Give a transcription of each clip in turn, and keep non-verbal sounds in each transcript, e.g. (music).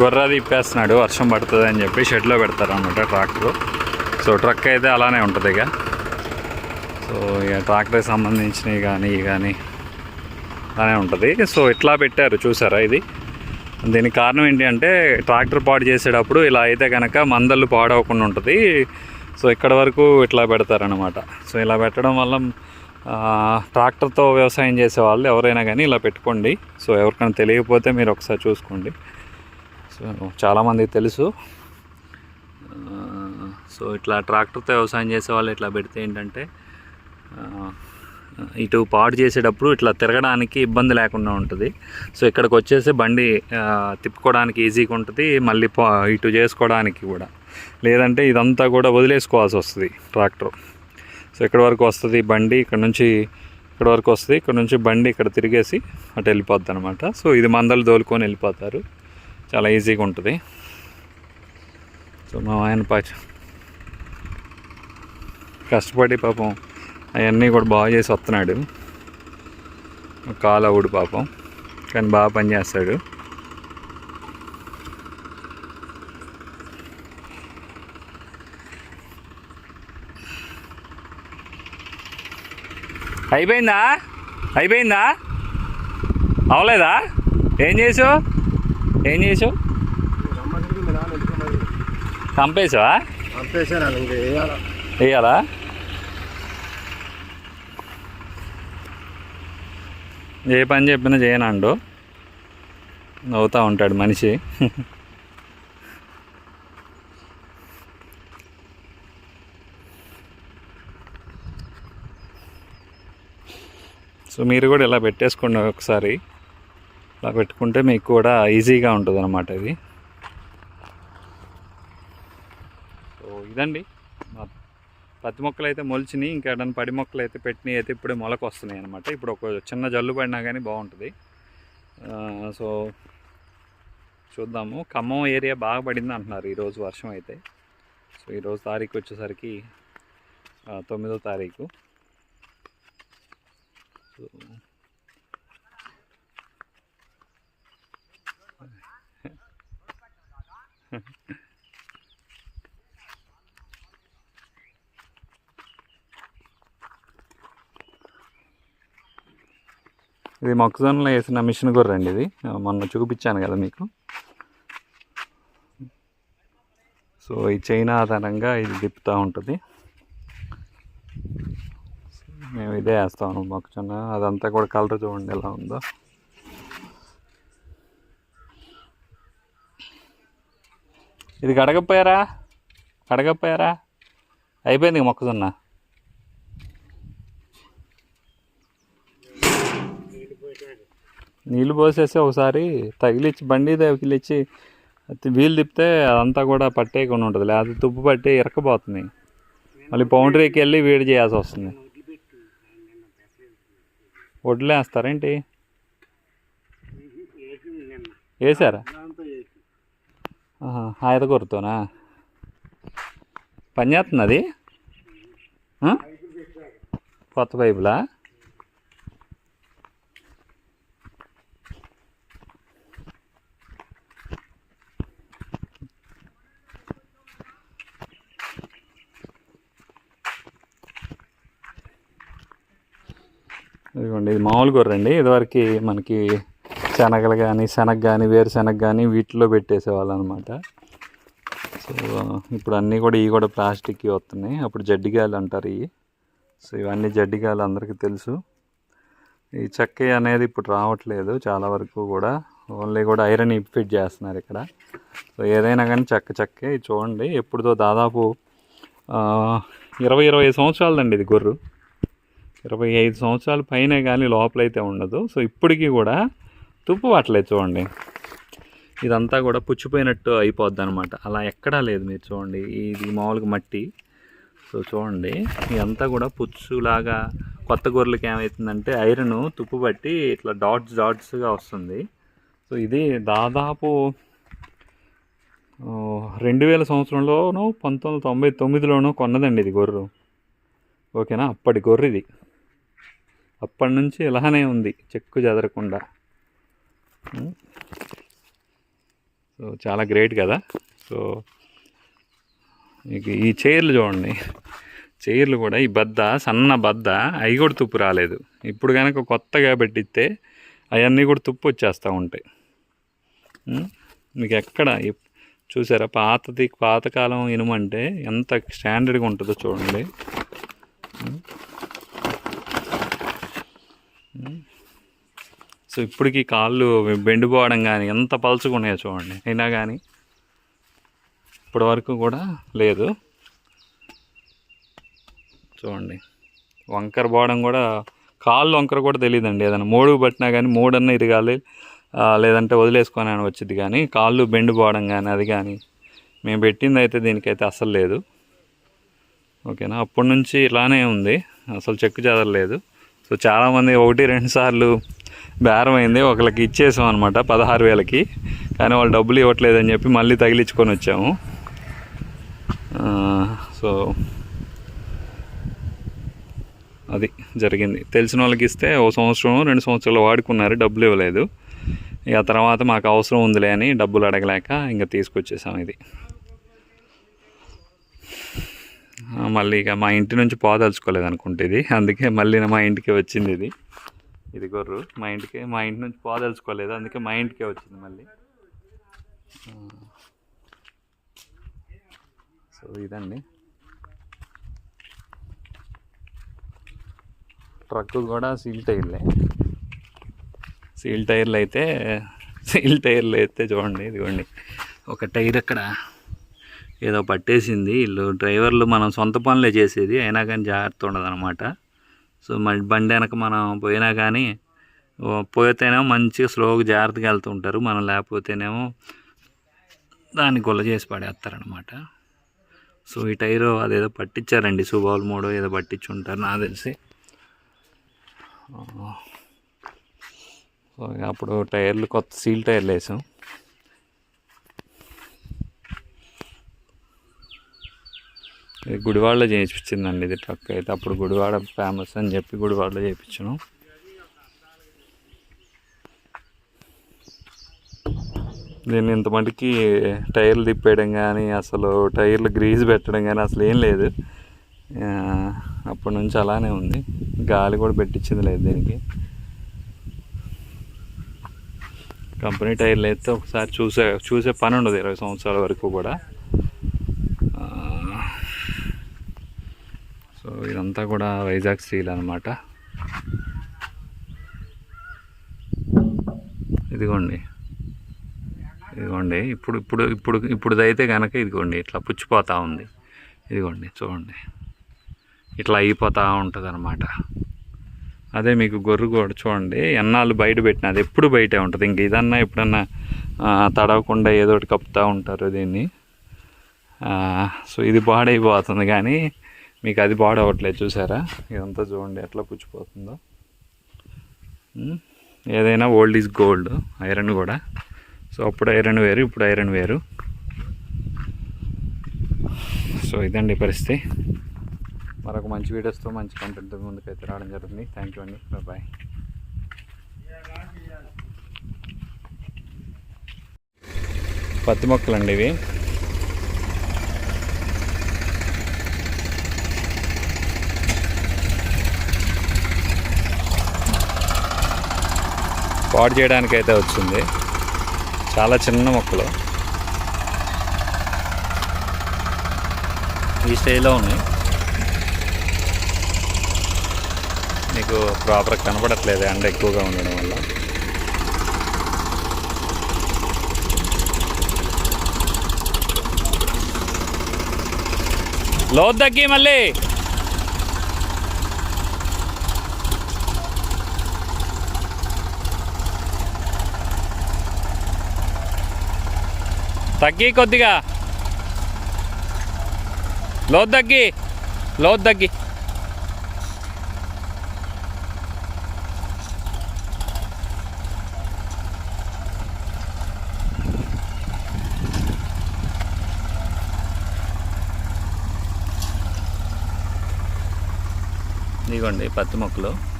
గొర్ర ఇప్పేస్తున్నాడు వర్షం పడుతుంది అని చెప్పి షెడ్లో పెడతారు అనమాట ట్రాక్టర్. సో ట్రక్ అయితే అలానే ఉంటుంది ఇక. సో ఇక ట్రాక్టర్కి సంబంధించినవి కానీ ఇవి కానీ అలానే ఉంటుంది. సో ఇట్లా పెట్టారు చూసారా ఇది? దీనికి కారణం ఏంటి అంటే ట్రాక్టర్ పాడు చేసేటప్పుడు ఇలా అయితే కనుక మందలు పాడవకుండా ఉంటుంది. సో ఇక్కడ వరకు ఇట్లా పెడతారనమాట సో ఇలా పెట్టడం వల్ల ట్రాక్టర్తో వ్యవసాయం చేసే వాళ్ళు ఎవరైనా కానీ ఇలా పెట్టుకోండి. సో ఎవరికైనా తెలియకపోతే మీరు ఒకసారి చూసుకోండి. సో చాలామందికి తెలుసు. సో ఇట్లా ట్రాక్టర్తో వ్యవసాయం చేసే వాళ్ళు ఇట్లా పెడితే ఏంటంటే ఇటు పాడు చేసేటప్పుడు ఇట్లా తిరగడానికి ఇబ్బంది లేకుండా ఉంటుంది. సో ఇక్కడికి వచ్చేసి బండి తిప్పుకోవడానికి ఈజీగా ఉంటుంది. మళ్ళీ పా ఇటు చేసుకోవడానికి కూడా. లేదంటే ఇదంతా కూడా వదిలేసుకోవాల్సి వస్తుంది ట్రాక్టర్. సో ఇక్కడ వరకు వస్తుంది బండి ఇక్కడ నుంచి ఇక్కడ వరకు వస్తుంది ఇక్కడ నుంచి బండి ఇక్కడ తిరిగేసి అటు వెళ్ళిపోద్ది అనమాట సో ఇది మందలు దోలుకొని వెళ్ళిపోతారు. చాలా ఈజీగా ఉంటుంది. సో మా ఆయన పాచ కష్టపడి పాపం అవన్నీ కూడా బాగా చేసి వస్తున్నాడు. కాలు అవుడు పాపం కానీ బాగా పనిచేస్తాడు అయిపోయిందా? అయిపోయిందా? అవలేదా? ఏం చేసావు? ఏం చేసావు? చంపేసావా? వేయాలా? ఏ పని చెప్పినా చేయనండు. నవ్వుతూ ఉంటాడు మనిషి. సో మీరు కూడా ఇలా పెట్టేసుకోండి ఒకసారి. ఇలా పెట్టుకుంటే మీకు కూడా ఈజీగా ఉంటుంది అనమాట ఇది. సో ఇదండి. పత్తి మొక్కలు అయితే మొలిచినాయి. ఇంకా ఏదైనా పడి మొక్కలు అయితే పెట్టినాయి అయితే ఇప్పుడే మొలకు వస్తున్నాయి అనమాట ఇప్పుడు ఒక చిన్న జల్లు పడినా కానీ బాగుంటుంది. సో చూద్దాము. ఖమ్మం ఏరియా బాగా పడింది అంటున్నారు ఈరోజు వర్షం అయితే. సో ఈరోజు తారీఖు వచ్చేసరికి తొమ్మిదో తారీఖు. సో (laughs) ఇది మొక్కజొన్నలో వేసిన మిషన్ గొర్రె అండి ఇది. మొన్న చూపించాను కదా మీకు. సో ఈ చైనా ఆధారంగా ఇది తిప్పుతూ ఉంటుంది. మేము ఇదే వేస్తాము మొక్కజొన్న. అదంతా కూడా కలర్ చూడండి ఎలా ఉందో. ఇది కడగపోయారా కడగపోయారా అయిపోయింది ఇక మొక్కజొన్న. నీళ్ళు పోసేసి ఒకసారి తగిలిచ్చి బండి తగిలిచ్చి వీలు తిప్పితే అదంతా కూడా పట్టేయకుండా ఉంటుంది. లేకపోతే తుప్పు పట్టి ఇరకపోతుంది మళ్ళీ బౌండరీకి వెళ్ళి వేడి చేయాల్సి వస్తుంది. వడ్లు వేస్తారేంటి వేసారా? ఆయుధ కొరతోనా? పని చేస్తుంది అది? కొత్త పైపులా ఇదిగోండి ఇది మామూలు గొర్రె అండి. ఇదివరకు మనకి శనగలు కానీ శనగ కానీ వేరుశనగ కానీ వీటిలో పెట్టేసేవాళ్ళు అనమాట సో ఇప్పుడు అన్నీ కూడా ఇవి కూడా ప్లాస్టిక్వి వస్తున్నాయి. అప్పుడు జడ్డిగాయలు అంటారు ఇవి. సో ఇవన్నీ జడ్డిగాయలు అందరికీ తెలుసు. ఈ చెక్క అనేది ఇప్పుడు రావట్లేదు చాలా వరకు కూడా. ఓన్లీ కూడా ఐరన్ ఫిట్ చేస్తున్నారు ఇక్కడ. సో ఏదైనా కానీ చెక్క చెక్కే చూడండి. ఎప్పుడుదో దాదాపు ఇరవై ఇరవై ఐదు సంవత్సరాలదండి ఇది గొర్రు. ఇరవై ఐదు సంవత్సరాల పైనే కానీ లోపలైతే ఉండదు. సో ఇప్పటికీ కూడా తుప్పు పట్టలేదు చూడండి. ఇదంతా కూడా పుచ్చిపోయినట్టు అయిపోద్ది అనమాట అలా ఎక్కడా లేదు మీరు చూడండి. ఇది మామూలుగా మట్టి. సో చూడండి ఇదంతా కూడా పుచ్చులాగా కొత్త గొర్రెలకి ఏమవుతుందంటే ఐరన్ తుప్పు పట్టి ఇట్లా డాట్స్ డాట్స్గా వస్తుంది. సో ఇది దాదాపు రెండు వేల సంవత్సరంలోనూ పంతొమ్మిది తొంభై తొమ్మిదిలోనూ కొన్నదండి ఇది గొర్రె. ఓకేనా? అప్పటి గొర్రె ఇది అప్పటి నుంచి ఇలానే ఉంది చెక్కు చెదరకుండా. సో చాలా గ్రేట్ కదా. సో మీకు ఈ చైర్లు చూడండి. చైర్లు కూడా ఈ బద్ద సన్న బద్ద అవి కూడా తుప్పు రాలేదు. ఇప్పుడు కనుక కొత్తగా పెట్టిస్తే అవన్నీ కూడా తుప్పు వచ్చేస్తూ ఉంటాయి. మీకు ఎక్కడ చూసారా? పాతది పాతకాలం ఇనుమంటే ఎంత స్టాండర్డ్గా ఉంటుందో చూడండి. సో ఇప్పటికి కాళ్ళు బెండిపోవడం కానీ ఎంత పలుచుగా ఉన్నాయో చూడండి. అయినా కానీ ఇప్పటి వరకు కూడా లేదు. చూడండి. వంకర పోవడం కూడా కాళ్ళు వంకర కూడా తెలియదండి ఏదైనా మూడు పట్టినా కానీ మూడన్నా ఇరగాలి లేదంటే వదిలేసుకొని అని వచ్చింది కానీ కాళ్ళు బెండు పోవడం కానీ అది కానీ మేము పెట్టింది అయితే దీనికైతే అస్సలు లేదు. ఓకేనా? అప్పటి నుంచి ఇలానే ఉంది. అసలు చెక్కు చెదరలేదు. సో చాలామంది ఒకటి రెండు సార్లు బేరమైంది. ఒకళ్ళకి ఇచ్చేసాం అనమాట పదహారు వేలకి. కానీ వాళ్ళు డబ్బులు ఇవ్వట్లేదని చెప్పి మళ్ళీ తగిలించుకొని వచ్చాము. సో అది జరిగింది. తెలిసిన వాళ్ళకి ఇస్తే ఓ సంవత్సరం రెండు సంవత్సరాలు వాడుకున్నారు డబ్బులు ఇవ్వలేదు. ఇక తర్వాత మాకు అవసరం ఉందిలే అని డబ్బులు అడగలేక ఇంకా తీసుకొచ్చేసాం ఇది. మళ్ళీ ఇక మా ఇంటి నుంచి పోదలుచుకోలేదు అనుకుంటే ఇది. అందుకే మళ్ళీ మా ఇంటికి వచ్చింది ఇది. ఇది గొర్రు. మా ఇంటికి మా ఇంటి నుంచి పోదలుచుకోలేదు అందుకే మా ఇంటికే వచ్చింది మళ్ళీ. సో ఇదండి. ట్రక్ కూడా సీల్ టైర్లే. సీల్ టైర్లు అయితే సీల్ టైర్లు అయితే చూడండి ఇదిగోండి. ఒక టైర్ అక్కడ ఏదో పట్టేసింది. వీళ్ళు డ్రైవర్లు మనం సొంత పనులే చేసేది. అయినా కానీ జాగ్రత్త ఉండదు అనమాట సో మళ్ళీ బండి వెనక మనం పోయినా కానీ పోతేనేమో మంచిగా స్లోగా జాగ్రత్తగా వెళ్తూ ఉంటారు. మనం లేకపోతేనేమో దాన్ని గొల్ల చేసి పడేస్తారనమాట సో ఈ టైరు అదేదో పట్టించారండి సుబాల్ మోడో ఏదో పట్టించి ఉంటారు నాకు తెలిసి. సో అప్పుడు టైర్లు కొత్త సీల్ టైర్లు వేసాం గుడివాడలో చేయించిందండి ఇది ట్రక్ అయితే. అప్పుడు గుడివాడ ఫేమస్ అని చెప్పి గుడివాడలో చేయించాను. దీన్ని ఇంత మటుకి టైర్లు తిప్పేయడం కానీ అసలు టైర్లు గ్రీజ్ పెట్టడం కానీ అసలు ఏం లేదు. అప్పటి నుంచి అలానే ఉంది. గాలి కూడా పెట్టించింది లేదు దీనికి. కంపెనీ టైర్లు అయితే ఒకసారి చూసే చూసే పని ఉండదు ఇరవై సంవత్సరాల వరకు కూడా ఆ, సో ఇదంతా కూడా వైజాగ్ స్టీల్ అనమాట ఇదిగోండి. ఇదిగోండి. ఇప్పుడు ఇప్పుడు ఇప్పుడు ఇప్పుడుదైతే కనుక ఇదిగోండి ఇట్లా పుచ్చిపోతూ ఉంది. ఇదిగోండి చూడండి. ఇట్లా అయిపోతూ ఉంటుంది అనమాట అదే మీకు గొర్రె కూడా చూడండి ఎన్నాళ్ళు బయట పెట్టిన అది ఎప్పుడు బయటే ఉంటుంది. ఇంక ఇదన్నా ఎప్పుడన్నా తడవకుండా ఏదో ఒకటి కప్పుతూ ఉంటారు దీన్ని. సో ఇది పాడైపోతుంది కానీ మీకు అది పాడవట్లేదు చూసారా? ఇదంతా చూడండి ఎట్లా పుచ్చిపోతుందో. ఏదైనా ఓల్డ్ ఈజ్ గోల్డ్ ఐరన్ కూడా. సో అప్పుడు ఐరన్ వేరు ఇప్పుడు ఐరన్ వేరు. సో ఇదండి పరిస్థితి. మరొక మంచి వీడియోస్తో మంచి కంటెంట్ ముందుకైతే రావడం జరుగుతుంది. థ్యాంక్ యూ అండి. బాయ్ పత్తి మొక్కలు అండి ఇవి. పాడు చేయడానికి అయితే వచ్చింది. చాలా చిన్న మొక్కలు. ఈ స్టైల్లో ఉన్నాయి. మీకు ప్రాపర్ కనపడట్లేదు ఎండ ఎక్కువగా ఉండడం వల్ల. లోతు తగ్గి మళ్ళీ. తగ్గి కొద్దిగా. లోతు తగ్గి లోతు తగ్గి. ఇదిగోండి పత్తి మొక్కలు.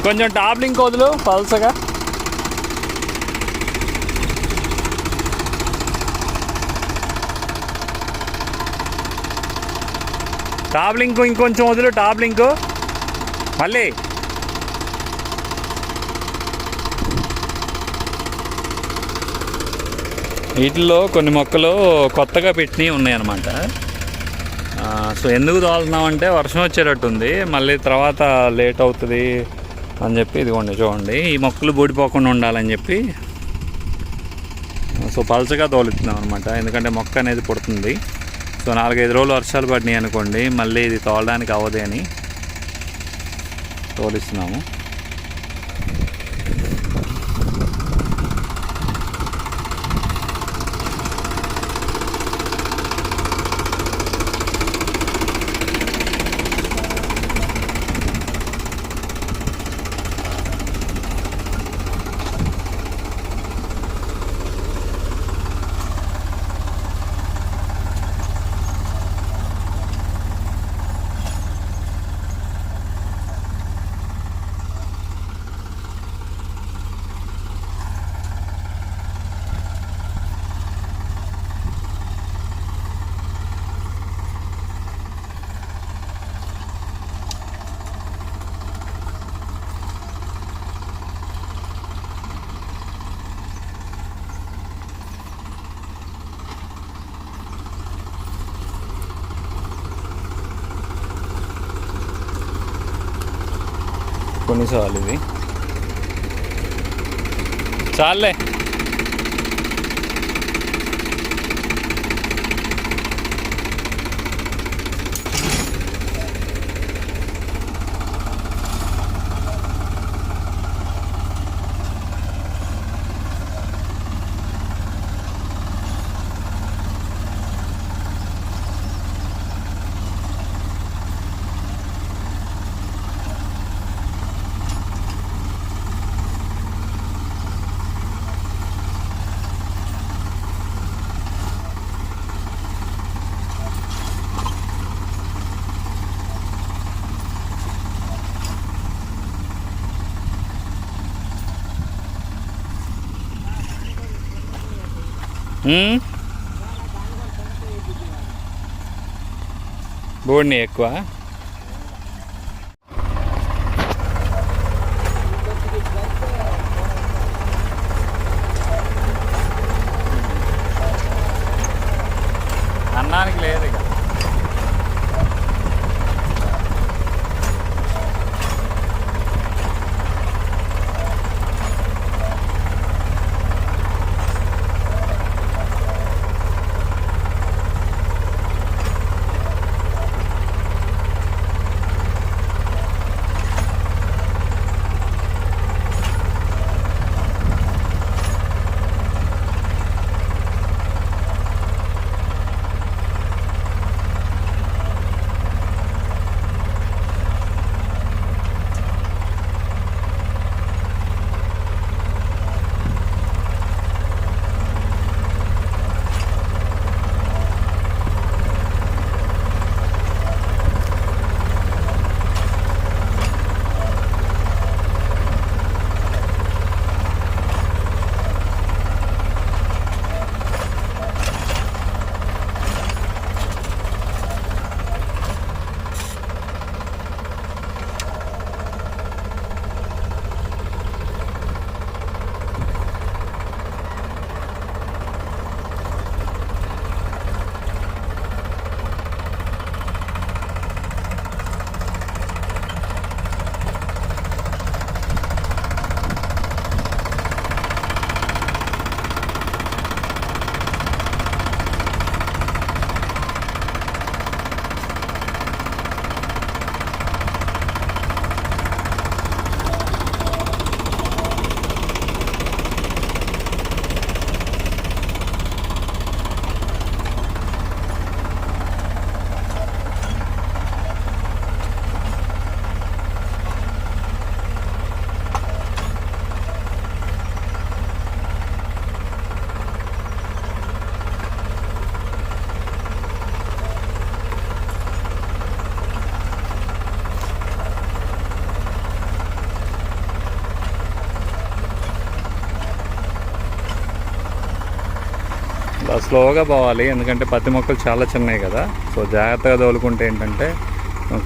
ఇంకొంచెం టాప్ లింక్ వదులు పల్సగా. టాప్ లింక్ ఇంకొంచెం వదులు టాప్ లింక్. మళ్ళీ. వీటిల్లో కొన్ని మొక్కలు కొత్తగా పెట్టినవి ఉన్నాయన్నమాట. సో ఎందుకు తోలుతున్నామంటే వర్షం వచ్చేటట్టుంది. మళ్ళీ తర్వాత లేట్ అవుతుంది. అని చెప్పి ఇదిగోండి చూడండి. ఈ మొక్కలు బూడిపోకుండా ఉండాలని చెప్పి సో పలచగా తోలుతున్నాం అనమాట ఎందుకంటే మొక్క అనేది పుడుతుంది. సో నాలుగైదు రోజులు వర్షాలు పడినాయి అనుకోండి మళ్ళీ ఇది తోలడానికి అవ్వదు అని తోలిస్తున్నాము కొన్నిసార్లు ఇది చాలే Hmm? బోడిని ఎక్కువ. స్లోగా పోవాలి ఎందుకంటే పత్తి మొక్కలు చాలా చిన్నవి కదా. సో జాగ్రత్తగా తోలుకుంటే ఏంటంటే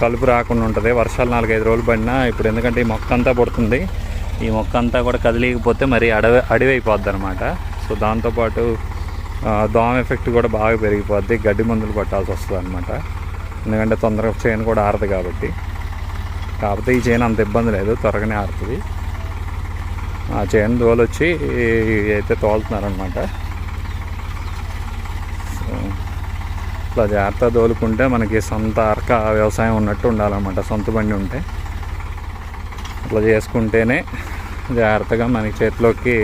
కలుపు రాకుండా ఉంటుంది. వర్షాలు నాలుగైదు రోజులు పడినా ఇప్పుడు ఎందుకంటే ఈ మొక్క అంతా పడుతుంది. ఈ మొక్క అంతా కూడా కదిలికపోతే మరి అడవి అడవి అయిపోద్ది అనమాట సో దాంతోపాటు దోమ ఎఫెక్ట్ కూడా బాగా పెరిగిపోద్ది. గడ్డి మందులు పట్టాల్సి వస్తుంది అనమాట ఎందుకంటే తొందరగా చేను కూడా ఆరదు కాబట్టి. కాకపోతే ఈ చేను అంత ఇబ్బంది లేదు. త్వరగానే ఆరుతుంది. ఆ చేను తోలొచ్చి అయితే తోలుతున్నారనమాట సో ఇట్లా జాగ్రత్త తోలుకుంటే మనకి సొంత అరక వ్యవసాయం ఉన్నట్టు ఉండాలన్నమాట. సొంత బండి ఉంటే. అట్లా చేసుకుంటేనే జాగ్రత్తగా మనకి చేతిలోకి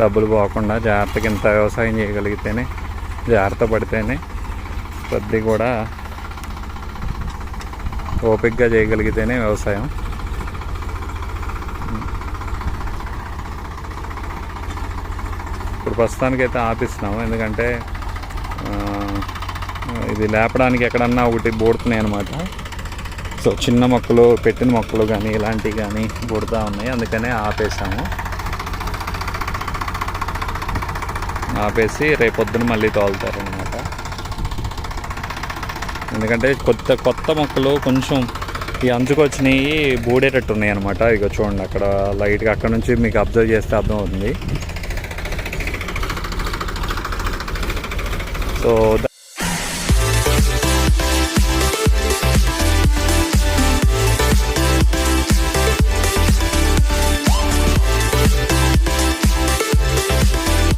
డబ్బులు పోకుండా జాగ్రత్తగా ఇంత వ్యవసాయం చేయగలిగితేనే జాగ్రత్త పడితేనే కొద్ది కూడా ఓపిక్గా చేయగలిగితేనే వ్యవసాయం. ఇప్పుడు ప్రస్తుతానికైతే ఆపిస్తున్నాము ఎందుకంటే ఇది లేపడానికి ఎక్కడన్నా ఒకటి బోడుతున్నాయి అనమాట సో చిన్న మొక్కలు పెట్టిన మొక్కలు కానీ ఇలాంటివి కానీ బుడతా ఉన్నాయి. అందుకనే ఆపేసాము. ఆపేసి రేపొద్దున మళ్ళీ తోలుతారు అనమాట ఎందుకంటే కొత్త కొత్త మొక్కలు కొంచెం ఈ అంచుకొచ్చినవి బూడేటట్టు ఉన్నాయి అనమాట ఇక చూడండి అక్కడ లైట్గా అక్కడ నుంచి మీకు అబ్జర్వ్ చేస్తే అర్థమవుతుంది. సో